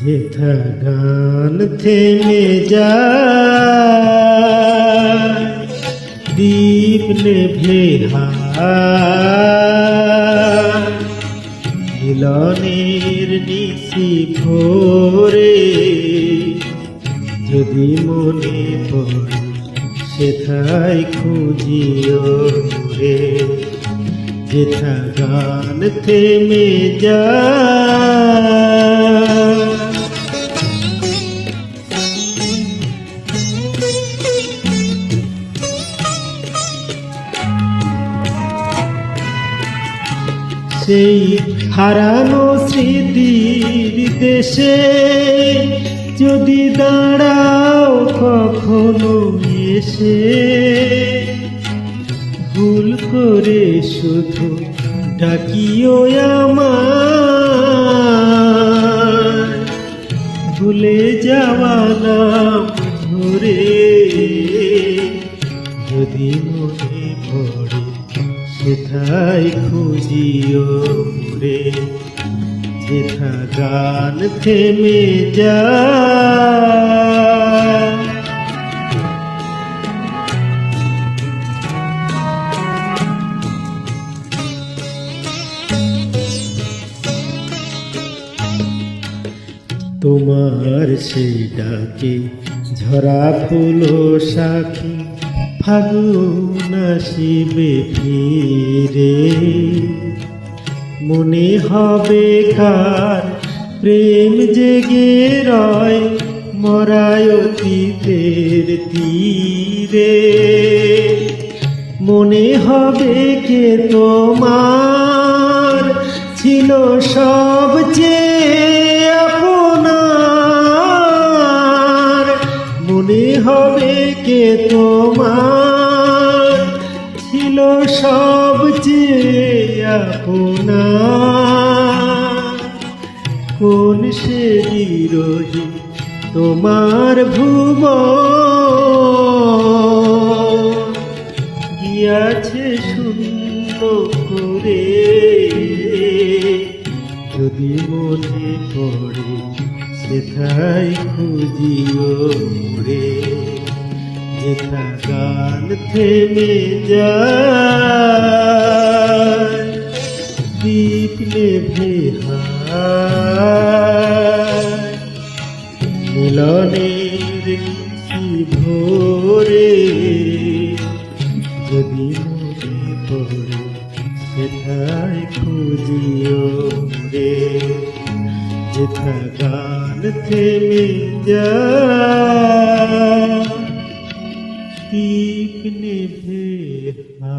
যেথা গান থেমে যা দীপ নেভে মিলনের নিশি ভোরে যদি মনে পড়ে সেথায় খুঁজিও রে যেথা গান থেমে যায় সেই হারানো স্মৃতির দেশে যদি দাঁড়াও কখনো এসে, ভুল করে শুধু ডাকিও আমার ভুলে যাওয়া নাম ধরে যদি মনে সেথায় খুঁজিও রে যেথা গান থেমে যা তোমার সেই ডাকে ঝরা ফুল সাখী ফাগুন আসিবে ফিরে। মনে হবে কার প্রেম জেগে রয় মরায় অতীতের তীরে। মনে হবে কে তোমার ছিল সবচেয়ে হবে কে তোমার ছিল সবচেয়ে আপনার। কোন সে বিরোহী তোমার ভুব গিয়াছে শূন্য করে। যদি মনে পড়ে, সেথায় খুঁজিও রে যেথা গান থেমে যায় দীপ নেভে মিলনের কি ভোরে যদি মনে পড়ে সেথায় খুঁজিও রে যেথা গান থেমে যায় सीखने भेजा